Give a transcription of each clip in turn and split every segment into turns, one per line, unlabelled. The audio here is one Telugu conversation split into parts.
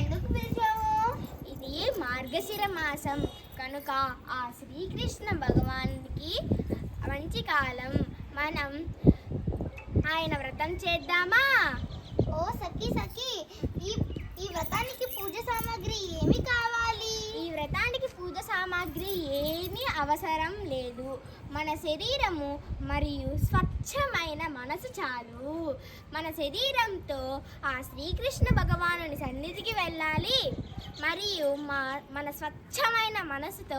ఎందుకు పిలిచాము ఇది మార్గశిర మాసం. కనుక ఆ శ్రీకృష్ణ భగవానికి మంచి కాలం. మనం ఆయన వ్రతం చేద్దామా?
ఓ సఖి సఖి. ఈ ఈ వ్రతానికి పూజ సామాగ్రి ఏమి కావాలి?
ఈ వ్రతానికి పూజ సామాగ్రి ఏమి అవసరం లేదు. మన శరీరము మరియు స్వచ్ఛమైన మనసు చాలు. మన శరీరంతో ఆ శ్రీకృష్ణ భగవానుని సన్నిధికి వెళ్ళాలి. మరియు మా మన స్వచ్ఛమైన మనసుతో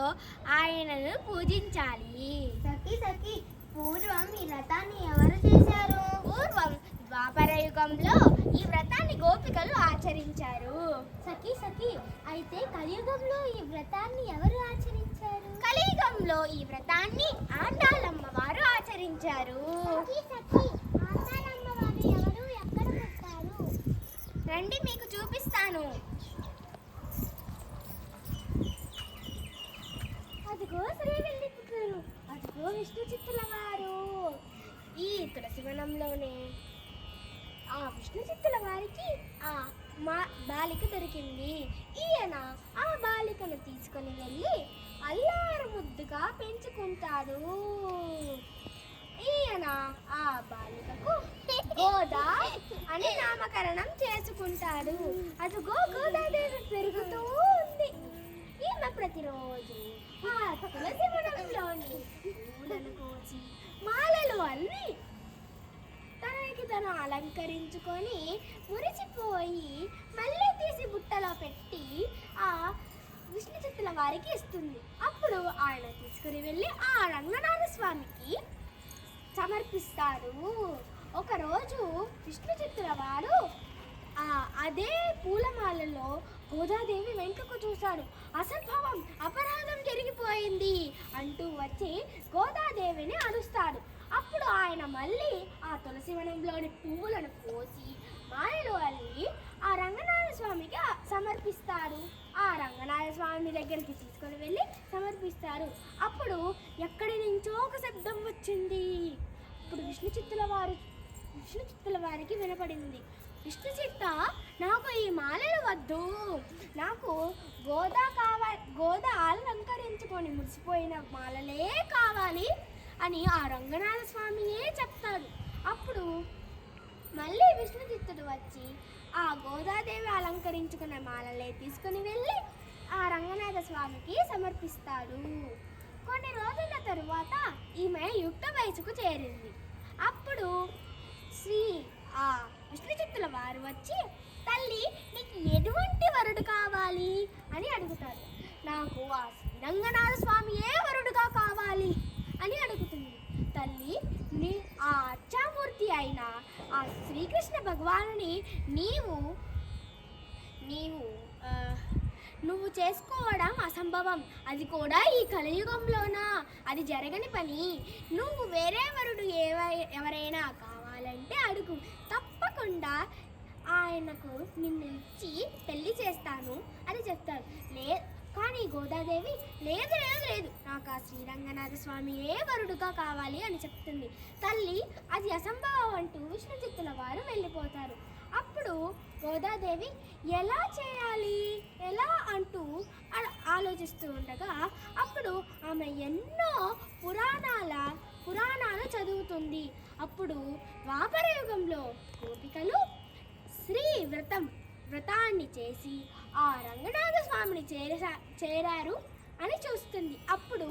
ఆయనను పూజించాలి.
సఖి సఖి పూర్వం ఈ వ్రతాన్ని ఎవరు చేశారు?
పూర్వం ద్వాపర యుగంలో ఈ వ్రతాన్ని గోపికలు ఆచరించారు.
సఖి సఖి అయితే కలియుగంలో ఈ వ్రతాన్ని ఎవరు ఆచరించారు?
కలియుగంలో ఈ వ్రతాన్ని ఆండాలమ్మ వారు ఆచరించారు రండి మీకు చూపిస్తాను.
అదిగో శ్రీ వెళ్ళిపోతారు అదిగో విష్ణు చిత్తుల వారు
ఈ తులసివనంలోనే ఆ విష్ణు చిత్తుల వారికి ఆ మా బాలిక దొరికింది. ఈయన ఆ బాలికను తీసుకొని వెళ్ళి అల్లారు ముద్దుగా పెంచుకుంటాడు. ఈయన ఆ బాలికకు గోదా అని నామకరణం చేసుకుంటాడు అదిగో గోదాదేవి పెరుగుతూ ఉంది. ఈమె ప్రతిరోజు ఆ తులసి వనంలోని పూలను కోసి మాలలు అల్లి తనకి తను అలంకరించుకొని మురిసిపోయి మళ్ళీ తీసి బుట్టలో పెట్టి ఆ విష్ణు చిత్తుల వారికి ఇస్తుంది. అప్పుడు ఆయన తీసుకుని వెళ్ళి ఆ రంగనాథ స్వామికి సమర్పిస్తారు ఒకరోజు విష్ణు చిత్తుల వారు అదే పూలమాలలో గోదాదేవి వెంట్రుకు చూశాడు. అసంభవం అపరాధం జరిగిపోయింది అంటూ వచ్చి గోదాదేవిని అరుస్తాడు. అప్పుడు ఆయన మళ్ళీ ఆ తులసి వనంలోని పువ్వులను కోసి మాయలో అల్లి ఆ రంగనాథ స్వామికి సమర్పిస్తారు సమర్పిస్తాడు. ఆ రంగనాథ స్వామి దగ్గరికి తీసుకొని వెళ్ళి సమర్పిస్తారు అప్పుడు ఎక్కడి నుంచో ఒక శబ్దం వచ్చింది. అప్పుడు విష్ణు చిత్తుల వారు విష్ణు చిత్తుల వారికి వినపడింది. విష్ణు చిట్ట నాకు ఈ మాలలు వద్దు. నాకు గోదా కావాలి గోదా అలంకరించుకొని మురిసిపోయిన మాలలే కావాలి అని ఆ రంగనాథ స్వామియే చెప్తాడు. అప్పుడు మళ్ళీ విష్ణుచిత్తుడు వచ్చి ఆ గోదాదేవి అలంకరించుకున్న మాలలే తీసుకుని వెళ్ళి ఆ రంగనాథ స్వామికి సమర్పిస్తాడు. కొన్ని రోజుల తరువాత ఈమె యుక్త వయసుకు చేరింది. అప్పుడు శ్రీ ఆ విష్ణుచిత్తు వచ్చి తల్లి నీకు ఎటువంటి వరుడు కావాలి? అని అడుగుతారు నాకు ఆ శ్రీ రంగనాథ స్వామియే వరుడుగా కావాలి? అని అడుగుతుంది. తల్లి నీ ఆ అచ్చామూర్తి అయిన ఆ శ్రీకృష్ణ భగవానుని నీవు నీవు నువ్వు చేసుకోవడం అసంభవం. అది కూడా ఈ కలియుగంలోనా? అది జరగని పని. నువ్వు వేరే వరుడు ఏవై ఎవరైనా కావాలంటే అడుగు. తప్పకుండా ఆయనకు నిన్ను ఇచ్చి పెళ్ళి చేస్తాను అని చెప్తారు లే కానీ గోదాదేవి లేదు లేదు లేదు. నాకు ఆ శ్రీరంగనాథ స్వామి ఏ వరుడుగా కావాలి అని చెప్తుంది. తల్లి అది అసంభవం అంటూ విష్ణుచిత్తుల వారు వెళ్ళిపోతారు. అప్పుడు గోదాదేవి ఎలా చేయాలి? ఎలా అంటూ ఆలోచిస్తూ ఉండగా అప్పుడు ఆమె ఎన్నో పురాణాల పురాణాలు చదువుతుంది. అప్పుడు ద్వాపర యుగంలో గోపికలు శ్రీ వ్రతం వ్రతాన్ని చేసి ఆ రంగనాథ స్వామిని చేరసా చేరారు అని చూస్తుంది. అప్పుడు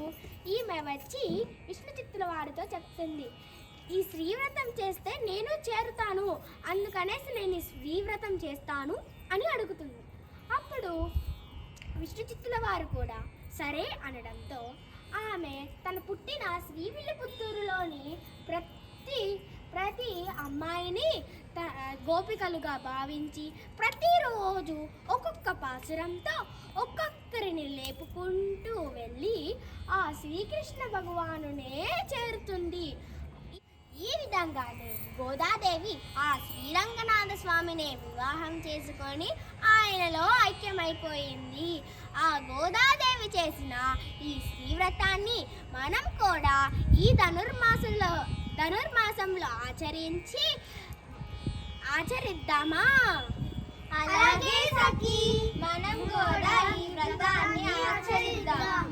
ఈమె వచ్చి విష్ణు చిత్తుల వారితో చెప్తుంది. ఈ శ్రీవ్రతం చేస్తే నేను చేరుతాను. అందుకనేసి నేను ఈ శ్రీవ్రతం చేస్తాను అని అడుగుతుంది. అప్పుడు విష్ణు చిత్తుల వారు కూడా సరే అనడంతో ఆమె తన పుట్టిన శ్రీవిల్లిపుత్తూరులోని ప్రతి ప్రతి అమ్మాయి గోపికలుగా భావించి ప్రతిరోజు ఒక్కొక్క పాసురంతో ఒక్కొక్కరిని లేపుకుంటూ వెళ్ళి ఆ శ్రీకృష్ణ భగవానునే చేరుతుంది. ఈ విధంగానే గోదాదేవి ఆ శ్రీరంగనాథ స్వామిని వివాహం చేసుకొని ఆయనలో ఐక్యమైపోయింది. ఆ గోదాదేవి చేసిన ఈ శ్రీవ్రతాన్ని మనం కూడా ఈ ధనుర్మాసంలో ధనుర్మాసంలో ఆచరించి ఆచరిద్దామా?
అలాగే సఖీ. మనం కూడా ఈ వ్రతాన్ని ఆచరిద్దాం.